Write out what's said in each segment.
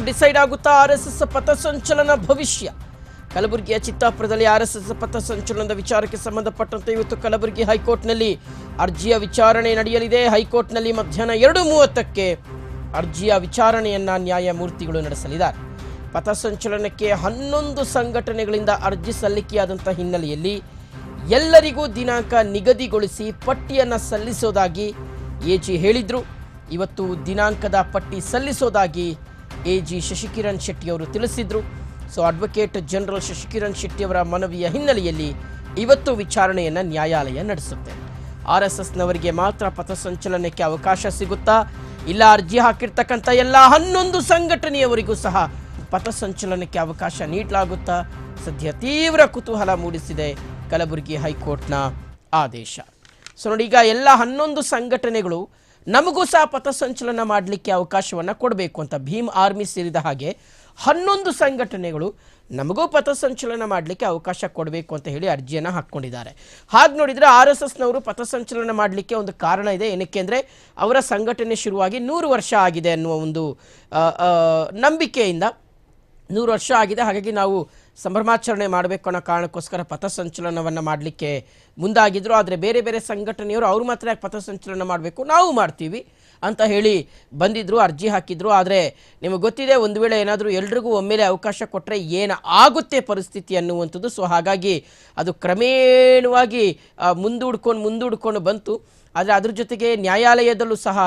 Decide ಆಗುತ್ತಾ R S S ಪಥಸಂಚಲನ ಭವಿಷ್ಯ. ಕಲಬುರಗಿಯ ಚಿತ್ತಾಪುರದಲ್ಲಿ ಆರ್ ಎಸ್ ಎಸ್ ಪಥಸಂಚಲನದ ವಿಚಾರಕ್ಕೆ ಸಂಬಂಧಪಟ್ಟಂತೆ ಇವತ್ತು ಕಲಬುರಗಿ ಹೈಕೋರ್ಟ್ನಲ್ಲಿ ಅರ್ಜಿಯ ವಿಚಾರಣೆ ನಡೆಯಲಿದೆ. ಹೈಕೋರ್ಟ್ನಲ್ಲಿ ಮಧ್ಯಾಹ್ನ ಎರಡು ಮೂವತ್ತಕ್ಕೆ ಅರ್ಜಿಯ ವಿಚಾರಣೆಯನ್ನ ನ್ಯಾಯಮೂರ್ತಿಗಳು ನಡೆಸಲಿದ್ದಾರೆ. ಪಥಸಂಚಲನಕ್ಕೆ ಹನ್ನೊಂದು ಸಂಘಟನೆಗಳಿಂದ ಅರ್ಜಿ ಸಲ್ಲಿಕೆಯಾದಂಥ ಹಿನ್ನೆಲೆಯಲ್ಲಿ ಎಲ್ಲರಿಗೂ ದಿನಾಂಕ ನಿಗದಿಗೊಳಿಸಿ ಪಟ್ಟಿಯನ್ನು ಸಲ್ಲಿಸೋದಾಗಿ ಎಜಿ ಹೇಳಿದ್ರು. ಇವತ್ತು ದಿನಾಂಕದ ಪಟ್ಟಿ ಸಲ್ಲಿಸೋದಾಗಿ ಎ ಜಿ ಶಶಿಕಿರಣ್ ಶೆಟ್ಟಿ ಅವರು ತಿಳಿಸಿದ್ರು. ಸೊ ಅಡ್ವೊಕೇಟ್ ಜನರಲ್ ಶಶಿಕಿರಣ್ ಶೆಟ್ಟಿಯವರ ಮನವಿಯ ಹಿನ್ನೆಲೆಯಲ್ಲಿ ಇವತ್ತು ವಿಚಾರಣೆಯನ್ನು ನ್ಯಾಯಾಲಯ ನಡೆಸುತ್ತೆ. ಆರ್ ಎಸ್ ಎಸ್ನವರಿಗೆ ಮಾತ್ರ ಪಥಸಂಚಲನಕ್ಕೆ ಅವಕಾಶ ಸಿಗುತ್ತಾ? ಇಲ್ಲ ಅರ್ಜಿ ಹಾಕಿರ್ತಕ್ಕಂಥ ಎಲ್ಲ ಹನ್ನೊಂದು ಸಂಘಟನೆಯವರಿಗೂ ಸಹ ಪಥಸಂಚಲನಕ್ಕೆ ಅವಕಾಶ ನೀಡಲಾಗುತ್ತಾ? ಸದ್ಯ ತೀವ್ರ ಕುತೂಹಲ ಮೂಡಿಸಿದೆ ಕಲಬುರಗಿ ಹೈಕೋರ್ಟ್ನ ಆದೇಶ. ಸೊ ನೋಡಿ, ಈಗ ಎಲ್ಲ ಹನ್ನೊಂದು ಸಂಘಟನೆಗಳು ನಮಗೂ ಸಹ ಪಥಸಂಚಲನ ಮಾಡಲಿಕ್ಕೆ ಅವಕಾಶವನ್ನು ಕೊಡಬೇಕು ಅಂತ ಭೀಮ್ ಆರ್ಮಿ ಸೇರಿದ ಹಾಗೆ ಹನ್ನೊಂದು ಸಂಘಟನೆಗಳು ನಮಗೂ ಪಥಸಂಚಲನ ಮಾಡಲಿಕ್ಕೆ ಅವಕಾಶ ಕೊಡಬೇಕು ಅಂತ ಹೇಳಿ ಅರ್ಜಿಯನ್ನು ಹಾಕ್ಕೊಂಡಿದ್ದಾರೆ. ಹಾಗೆ ನೋಡಿದರೆ ಆರ್ ಎಸ್ ಎಸ್ನವರು ಪಥಸಂಚಲನ ಮಾಡಲಿಕ್ಕೆ ಒಂದು ಕಾರಣ ಇದೆ. ಏನಕ್ಕೆ ಅಂದರೆ ಅವರ ಸಂಘಟನೆ ಶುರುವಾಗಿ ನೂರು ವರ್ಷ ಆಗಿದೆ ಅನ್ನುವ ಒಂದು ನಂಬಿಕೆಯಿಂದ ನೂರು ವರ್ಷ ಆಗಿದೆ. ಹಾಗಾಗಿ ನಾವು ಸಂಭ್ರಮಾಚರಣೆ ಮಾಡಬೇಕು ಅನ್ನೋ ಕಾರಣಕ್ಕೋಸ್ಕರ ಪಥಸಂಚಲನವನ್ನು ಮಾಡಲಿಕ್ಕೆ ಮುಂದಾಗಿದ್ರು. ಆದರೆ ಬೇರೆ ಬೇರೆ ಸಂಘಟನೆಯವರು ಅವ್ರು ಮಾತ್ರ ಯಾಕೆ ಪಥಸಂಚಲನ ಮಾಡಬೇಕು? ನಾವು ಮಾಡ್ತೀವಿ ಅಂತ ಹೇಳಿ ಬಂದಿದ್ದರು ಅರ್ಜಿ ಹಾಕಿದ್ರು. ಆದರೆ ನಿಮಗೆ ಗೊತ್ತಿದೆ, ಒಂದು ವೇಳೆ ಏನಾದರೂ ಎಲ್ರಿಗೂ ಒಮ್ಮೆಲೆ ಅವಕಾಶ ಕೊಟ್ಟರೆ ಏನು ಆಗುತ್ತೆ ಪರಿಸ್ಥಿತಿ ಅನ್ನುವಂಥದ್ದು. ಸೊ ಹಾಗಾಗಿ ಅದು ಕ್ರಮೇಣವಾಗಿ ಮುಂದೂಡ್ಕೊಂಡು ಮುಂದೂಡ್ಕೊಂಡು ಬಂತು. ಆದರೆ ಅದ್ರ ಜೊತೆಗೆ ನ್ಯಾಯಾಲಯದಲ್ಲೂ ಸಹ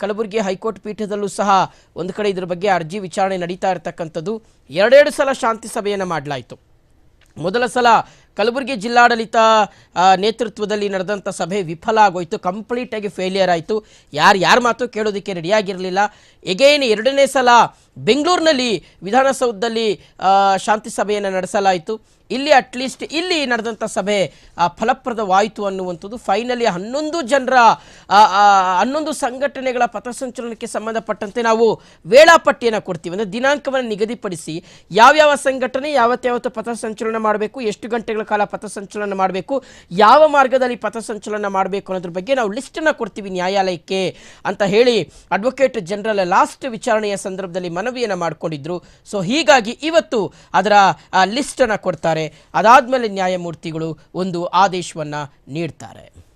ಕಲಬುರಗಿ ಹೈಕೋರ್ಟ್ ಪೀಠದಲ್ಲೂ ಸಹ ಒಂದು ಕಡೆ ಇದ್ರ ಬಗ್ಗೆ ಅರ್ಜಿ ವಿಚಾರಣೆ ನಡೀತಾ ಇರತಕ್ಕಂಥದ್ದು. ಎರಡೆರಡು ಸಲ ಶಾಂತಿ ಸಭೆಯನ್ನು ಮಾಡಲಾಯಿತು. ಮೊದಲ ಸಲ ಕಲಬುರಗಿ ಜಿಲ್ಲಾಡಳಿತ ನೇತೃತ್ವದಲ್ಲಿ ನಡೆದಂಥ ಸಭೆ ವಿಫಲ ಆಗೋಯಿತು. ಕಂಪ್ಲೀಟಾಗಿ ಫೇಲಿಯರ್ ಆಯಿತು. ಯಾರು, ಯಾರ ಮಾತು ಕೇಳೋದಕ್ಕೆ ರೆಡಿಯಾಗಿರಲಿಲ್ಲ ಎಗೇನ್ ಎರಡನೇ ಸಲ ಬೆಂಗಳೂರಿನಲ್ಲಿ ವಿಧಾನಸೌಧದಲ್ಲಿ ಶಾಂತಿ ಸಭೆಯನ್ನು ನಡೆಸಲಾಯಿತು. ಇಲ್ಲಿ ಅಟ್ಲೀಸ್ಟ್ ಇಲ್ಲಿ ನಡೆದಂಥ ಸಭೆ ಫಲಪ್ರದವಾಯಿತು ಅನ್ನುವಂಥದ್ದು. ಫೈನಲಿ ಹನ್ನೊಂದು ಜನರ ಹನ್ನೊಂದು ಸಂಘಟನೆಗಳ ಪಥಸಂಚಲನಕ್ಕೆ ಸಂಬಂಧಪಟ್ಟಂತೆ ನಾವು ವೇಳಾಪಟ್ಟಿಯನ್ನು ಕೊಡ್ತೀವಿ. ಅಂದರೆ ದಿನಾಂಕವನ್ನು ನಿಗದಿಪಡಿಸಿ ಯಾವ್ಯಾವ ಸಂಘಟನೆ ಯಾವತ್ತಾವತ್ತು ಪಥಸಂಚಲನ ಮಾಡಬೇಕು, ಎಷ್ಟು ಗಂಟೆಗಳ ಕಾಲ ಪಥಸಂಚಲನ ಮಾಡಬೇಕು. ಯಾವ ಮಾರ್ಗದಲ್ಲಿ ಪಥಸಂಚಲನ ಮಾಡಬೇಕು ಅನ್ನೋದ್ರ ಬಗ್ಗೆ ನಾವು ಲಿಸ್ಟನ್ನು ಕೊಡ್ತೀವಿ ನ್ಯಾಯಾಲಯಕ್ಕೆ ಅಂತ ಹೇಳಿ ಅಡ್ವೊಕೇಟ್ ಜನರಲ್ ಲಾಸ್ಟ್ ವಿಚಾರಣೆಯ ಸಂದರ್ಭದಲ್ಲಿ ಮನವಿಯನ್ನು ಮಾಡಿಕೊಂಡಿದ್ರು. ಸೊ ಹೀಗಾಗಿ ಇವತ್ತು ಅದರ ಲಿಸ್ಟನ್ನು ಕೊಡ್ತಾರೆ. ಅದಾದಮೇಲೆ ನ್ಯಾಯಮೂರ್ತಿಗಳು ಒಂದು ಆದೇಶವನ್ನು ನೀಡ್ತಾರೆ.